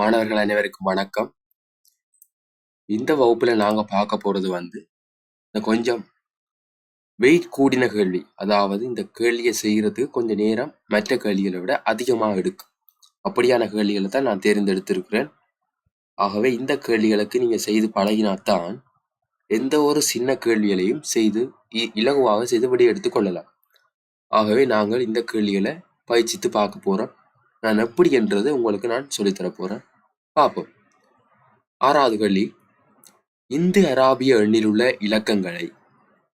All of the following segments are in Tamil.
மாணவர்கள் அனைவருக்கும் வணக்கம். இந்த வகுப்புல நாங்க பார்க்க போறது வந்து இந்த கொஞ்சம் வெயிட் கூடின கேள்வி. அதாவது இந்த கேள்வியை செய்யறதுக்கு கொஞ்சம் நேரம் மற்ற கேள்விகளை விட அதிகமாக எடுக்கும். அப்படியான கேள்விகளை தான் நான் தேர்ந்தெடுத்திருக்கிறேன். ஆகவே இந்த கேள்விகளுக்கு நீங்க செய்து பழகினாத்தான் எந்த ஒரு சின்ன கேள்விகளையும் செய்து இ- இலகுவாக செய்து எடுத்துக்கொள்ளலாம் ஆகவே நாங்கள் இந்த கேள்விகளை பயிற்சித்து பார்க்க போறோம். நான் எப்படி என்றது உங்களுக்கு நான் சொல்லித்தர போறேன். பார்ப்போம் ஆறாவது கேள்வி இந்து அராபிய எண்ணிலுள்ள இலக்கங்களை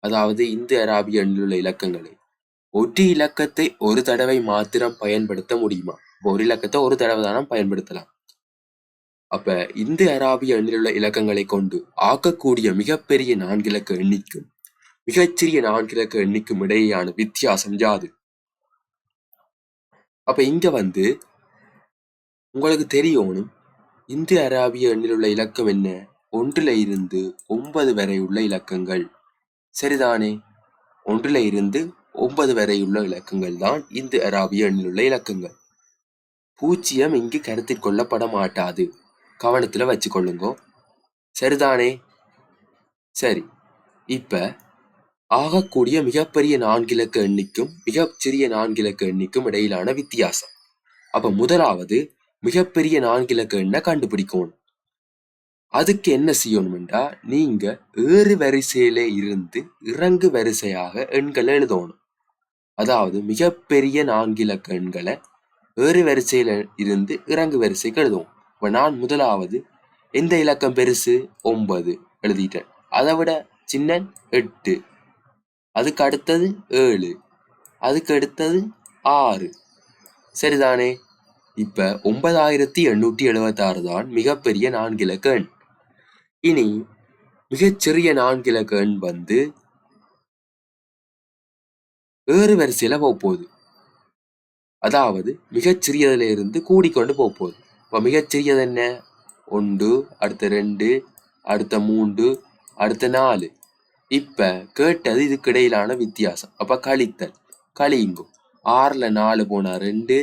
அதாவது இந்து அராபிய எண்ணிலுள்ள இலக்கங்களை ஒரு இலக்கத்தை ஒரு தடவை மாத்திரம் பயன்படுத்த முடியுமா? ஒரு இலக்கத்தை ஒரு தடவை தானே பயன்படுத்தலாம். அப்ப இந்து அராபிய எண்ணிலுள்ள இலக்கங்களை கொண்டு ஆக்கக்கூடிய மிகப்பெரிய நான்கிலக்க எண்ணிக்கும் மிகச்சிறிய நான்கிலக்க எண்ணிக்கும் இடையேயான வித்தியாசம் யாது? அப்ப இங்க வந்து உங்களுக்கு தெரியணும் இந்து அராபிய எண்ணிலுள்ள இலக்கம் என்ன? ஒன்றில இருந்து ஒன்பது வரை உள்ள இலக்கங்கள். சரிதானே? ஒன்றில இருந்து ஒன்பது வரை உள்ள இலக்கங்கள் தான் இந்து அராபிய எண்ணிலுள்ள இலக்கங்கள். பூஜ்ஜியம் இங்கு கருத்தில் கொள்ளப்பட மாட்டாது கவனத்துல வச்சுக்கொள்ளுங்கோ. சரிதானே? சரி. இப்ப ஆகக்கூடிய மிகப்பெரிய நான்கிலக்க எண்ணிக்கும் மிகச்சிறிய நான்கிலக்க எண்ணிக்கும் இடையிலான வித்தியாசம். அப்ப முதலாவது மிகப்பெரிய நான்கிலக்க எண்ணை கண்டுபிடிக்கணும் அதுக்கு என்ன செய்யணும்டா நீங்க ஏறு வரிசையில இருந்து இறங்கு வரிசையாக எண்களை எழுதணும். அதாவது மிகப்பெரிய நான்கிலக்க எண்களை ஏறு வரிசையில இருந்து இறங்கு வரிசைக்கு எழுதுவோம். இப்ப நான் முதலாவது எந்த இலக்கம் பெருசு? ஒன்பது எழுதிட்டேன். அதை விட சின்ன எட்டு. அதுக்கு அடுத்தது ஏழு. அதுக்கு அடுத்தது ஆறு. சரிதானே? இப்ப ஒன்பதாயிரத்தி எண்ணூற்றி எழுபத்தாறு தான் மிகப்பெரிய நான்கிலக்க எண். இனி மிகச்சிறிய நான்கிலக்க எண் வந்து ஏறு வரிசையில போக போகுது அதாவது மிகச்சிறியதுல இருந்து கூடிக்கொண்டு போக போகுது இப்போ மிகச்சிறியது என்ன? ஒன்று அடுத்த ரெண்டு அடுத்த மூன்று அடுத்த நாலு. இப்ப கேட்டது இதுக்கு இடையிலான வித்தியாசம். அப்ப கழித்தல் கழியுங்கும் ஆறுல நாலு போனால் ரெண்டு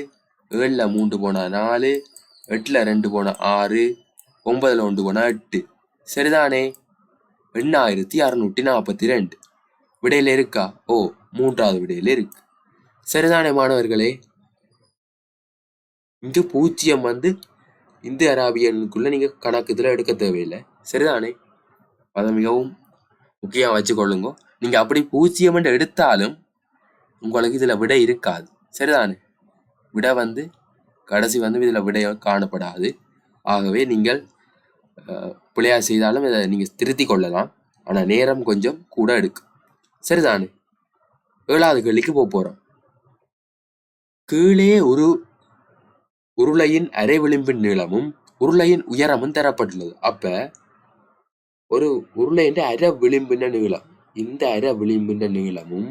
ஏழில் மூன்று போனால் நாலு எட்டில் ரெண்டு போனால் ஆறு ஒன்பதில் ஒன்று போனால் எட்டு. சரிதானே? எண்ணாயிரத்தி அறுநூற்றி நாற்பத்தி ரெண்டு. விடையில் இருக்கா? ஓ மூன்றாவது விடையில் இருக்கு. சரிதானே மாணவர்களே? இங்கே பூஜ்ஜியம் வந்து இந்து அராபியனுக்குள்ளே நீங்கள் கணக்கு இதில் எடுக்க தேவையில்லை. சரிதானே? அதை மிகவும் முக்கியம் வச்சுக்கொள்ளுங்க நீங்கள் அப்படி பூஜ்ஜியம் என்று எடுத்தாலும் உங்களுக்கு இதில் விடை இருக்காது. சரிதானே? விட வந்து கடைசி வந்து இதுல விடை காணப்படாது. ஆகவே நீங்கள் அஹ், செய்தாலும் இதை நீங்க திருத்திக் கொள்ளலாம். ஆனா நேரம் கொஞ்சம் கூட எடுக்கும். சரிதானே? ஏழாவது கேள்விக்கு போக போறோம். கீழே ஒரு உருளையின் அரை விளிம்பின் நீளமும் உருளையின் உயரமும் தரப்பட்டுள்ளது. அப்ப ஒரு உருளையின் அரை விளிம்பின நீளம். இந்த அரை விளிம்பின நீளமும்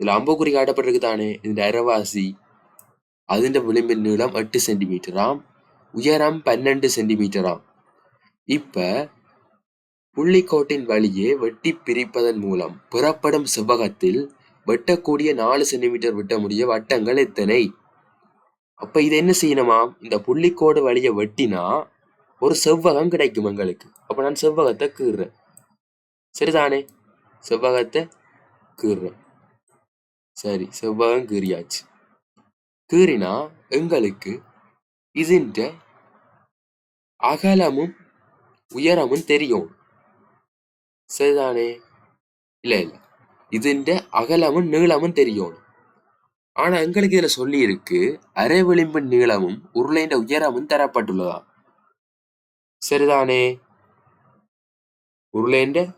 இதுல அம்புக்குறி காட்டப்பட்டிருக்கு தானே இந்த அரைவாசி. അതിന്റെ விளிம்பின் நீளம் எட்டு சென்டிமீட்டராம் உயரம் பன்னெண்டு சென்டிமீட்டராம் இப்ப புள்ளிக்கோட்டின் வழியே வெட்டி பிரிப்பதன் மூலம் புறப்படும் செவ்வகத்தில் வெட்டக்கூடிய நாலு சென்டிமீட்டர் விட்டமுடைய வட்டங்கள் எத்தனை அப்ப இது என்ன செய்யணுமாம் இந்த புள்ளிக்கோடு வழிய வெட்டினா ஒரு செவ்வகம் கிடைக்கும் எங்களுக்கு அப்ப நான் செவ்வகத்தை கீறுறேன் சரிதானே செவ்வகத்தை கீறுறேன் சரி செவ்வகம் கீறியாச்சு தேறினா எங்களுக்கு இதின்ட அகலமும் உயரமும் தெரியும். சரிதானே? இல்லை இல்லை. இதுன்ற அகலமும் நீளமும் தெரியும். ஆனா எங்களுக்கு இதுல சொல்லி இருக்கு அரை விளிம்பின் நீளமும் உருளைண்ட உயரமும் தரப்பட்டுள்ளதா? சரிதானே? உருளைண்ட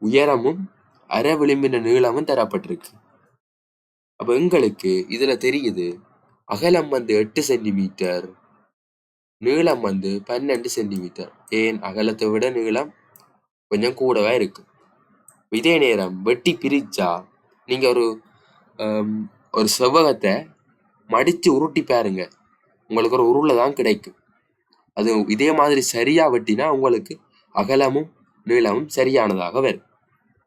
உயரமும் அரை விளிம்பின் நீளமும் தரப்பட்டிருக்கு. அப்ப எங்களுக்கு இதுல தெரியுது அகலம் வந்து எட்டு சென்டிமீட்டர் நீளம் வந்து பன்னெண்டு சென்டிமீட்டர். ஏன்? அகலத்தை விட நீளம் கொஞ்சம் கூடவா இருக்கு. இதே நேரம் வெட்டி பிரிச்சா நீங்க ஒரு ஒரு செவ்வகத்தை மடித்து உருட்டி பாருங்க. உங்களுக்கு ஒரு உருளை தான் கிடைக்கும். அது இதே மாதிரி சரியா வெட்டினா உங்களுக்கு அகலமும் நீளமும் சரியானதாக வரும்.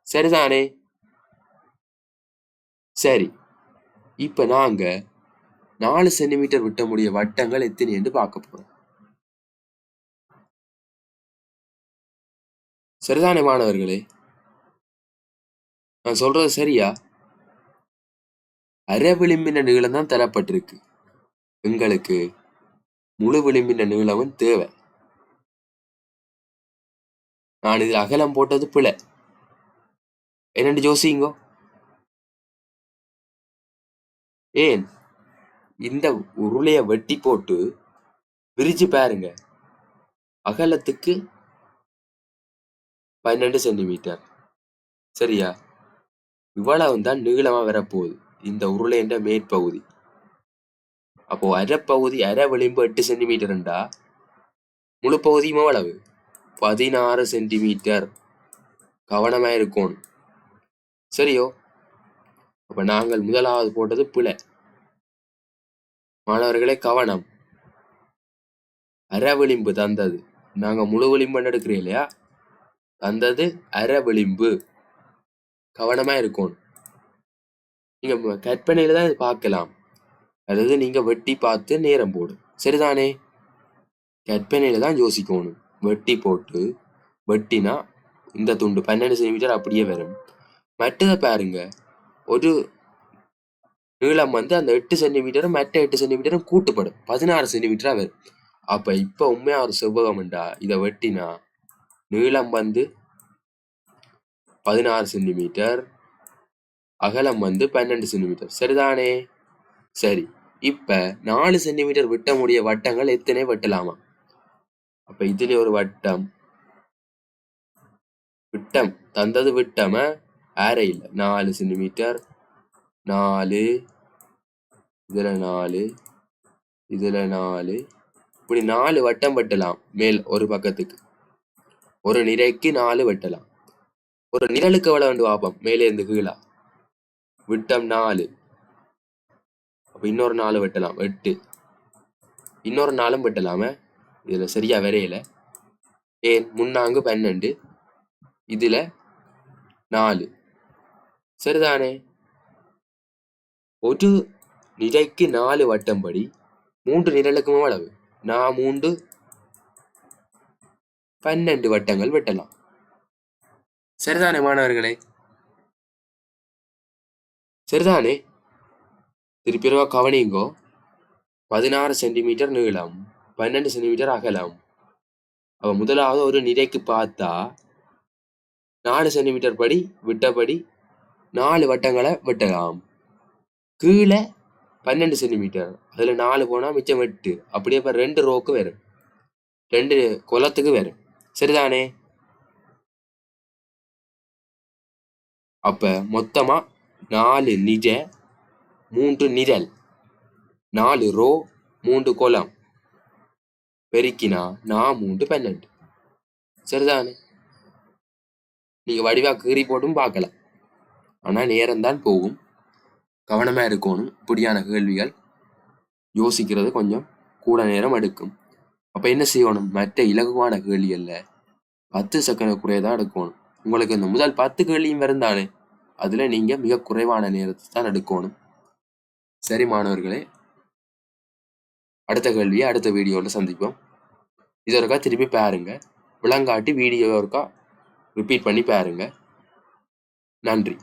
சரிதானே? சரி. இப்ப நாங்க நாலு சென்டிமீட்டர் விட்டமுடைய வட்டங்கள் எத்தனை என்று பார்க்க போறோம். சரிதானே மாணவர்களே? நான் சொல்றது சரியா? அரை விளிம்பின நீளம் தான் தரப்பட்டிருக்கு. எங்களுக்கு முழு விளிம்பின நீளமும் தேவை. நான் இதில் அகலம் போட்டது பிழை. என்னென்னு ஜோசிங்கோ ஏன்? இந்த உருளைய வெட்டி போட்டு விரிச்சு பாருங்க. அகலத்துக்கு பன்னெண்டு சென்டிமீட்டர். சரியா? இவ்வளவு தான் நீளமா வரப்போகுது. இந்த உருளைன்ற மேற்பகுதி. அப்போ அரைப்பகுதி அரை விளிம்பு எட்டு சென்டிமீட்டர்ண்டா முழு பகுதியும் எவ்வளவு? பதினாறு சென்டிமீட்டர். கவனமாக இருக்கணும். சரியோ? அப்ப நாங்கள் முதலாவது போட்டது பிழை. மாணவர்களே கவனம். அரை விளிம்பு தந்தது. நாங்க முழு விளிம்பு எடுக்கிறோம் இல்லையா? தந்தது அரை விளிம்பு கவனமா இருக்கணும். நீங்க கற்பனையில் கற்பனையில தான் இது பார்க்கலாம். அதாவது நீங்க வெட்டி பார்த்து நேரம் போடு. சரிதானே? கற்பனையில தான் யோசிக்கணும். வெட்டி போட்டு வெட்டினா இந்த துண்டு பன்னெண்டு சென்டிமீட்டர் அப்படியே வரும். மற்றதை பாருங்க. ஒரு நீளம் வந்து அந்த எட்டு சென்டிமீட்டரும் மற்ற எட்டு சென்டிமீட்டரும் கூட்டுப்படும். பதினாறு சென்டிமீட்டரா வரும். அப்ப இப்ப உண்மையா ஒரு செவ்வகம்டா இதை வெட்டினா நீளம் வந்து பதினாறு சென்டிமீட்டர் அகலம் வந்து பன்னெண்டு சென்டிமீட்டர் சரிதானே? சரி. இப்ப நாலு சென்டிமீட்டர் விட்ட முடிய வட்டங்கள் எத்தனை வெட்டலாமா? அப்ப இதுல ஒரு வட்டம். விட்டம். தந்தது விட்டம ஆரை இல்லை நாலு சென்டிமீட்டர் நாலு இதில் நாலு இதில் நாலு. இப்படி நாலு வட்டம் வெட்டலாம் மேல் ஒரு பக்கத்துக்கு. ஒரு நிறைக்கு நாலு வெட்டலாம். ஒரு நிழலுக்கு எவ்வளோ வந்து பார்ப்போம். மேலே இருந்து கீழா. விட்டம் நாலு. அப்ப இன்னொரு நாலு வெட்டலாம். எட்டு. இன்னொரு நாளும் வெட்டலாமே. இதுல சரியா வரையல. ஏன்? முன்னாங்கு பன்னெண்டு. இதுல நாலு. சரிதானே? ஒரு நிலைக்கு நாலு வட்டம் படி மூன்று நிழலுக்கும் அளவு நான் மூன்று பன்னெண்டு வட்டங்கள் வெட்டலாம் சரிதானே மாணவர்களே சரிதானே திருப்பிரவா கவனிங்கோ பதினாறு சென்டிமீட்டர் நீளம் பன்னெண்டு சென்டிமீட்டர் அகலம் அவ முதலாவது ஒரு நிறைக்கு பார்த்தா நாலு சென்டிமீட்டர் படி விட்டபடி நாலு வட்டங்களை வெட்டலாம் கீழே பன்னெண்டு சென்டிமீட்டர் அதில் நாலு போனால் மிச்சம் எட்டு. அப்படியே இப்போ ரெண்டு ரோக்கு வரும் ரெண்டு குளத்துக்கு வரும் சரிதானே? அப்போ மொத்தமாக நாலு நிஜ மூன்று நிழல். நாலு ரோ மூன்று குளம். பெருக்கினா நான் மூன்று பன்னெண்டு. சரிதானே? நீங்கள் வடிவாக கீறி போட்டும் பார்க்கலாம். ஆனால் நேரம்தான் போகும். கவனமாக இருக்கணும். இப்படியான கேள்விகள் யோசிக்கிறது கொஞ்சம் கூட நேரம் எடுக்கும். அப்போ என்ன செய்யணும்? மற்ற இலகுவான கேள்விகள்ல பத்து செகண்ட் குறைய தான் எடுக்கணும். உங்களுக்கு இந்த முதல் பத்து கேள்வியும் இருந்தாலே அதில் நீங்கள் மிக குறைவான நேரத்தை தான் எடுக்கணும். சரி மாணவர்களே அடுத்த கேள்வியை அடுத்த வீடியோவில் சந்திப்போம். இது ஒருக்கா திருப்பி பாருங்க. விளங்காட்டி வீடியோ ஒருக்கா ரிப்பீட் பண்ணி பாருங்க. நன்றி.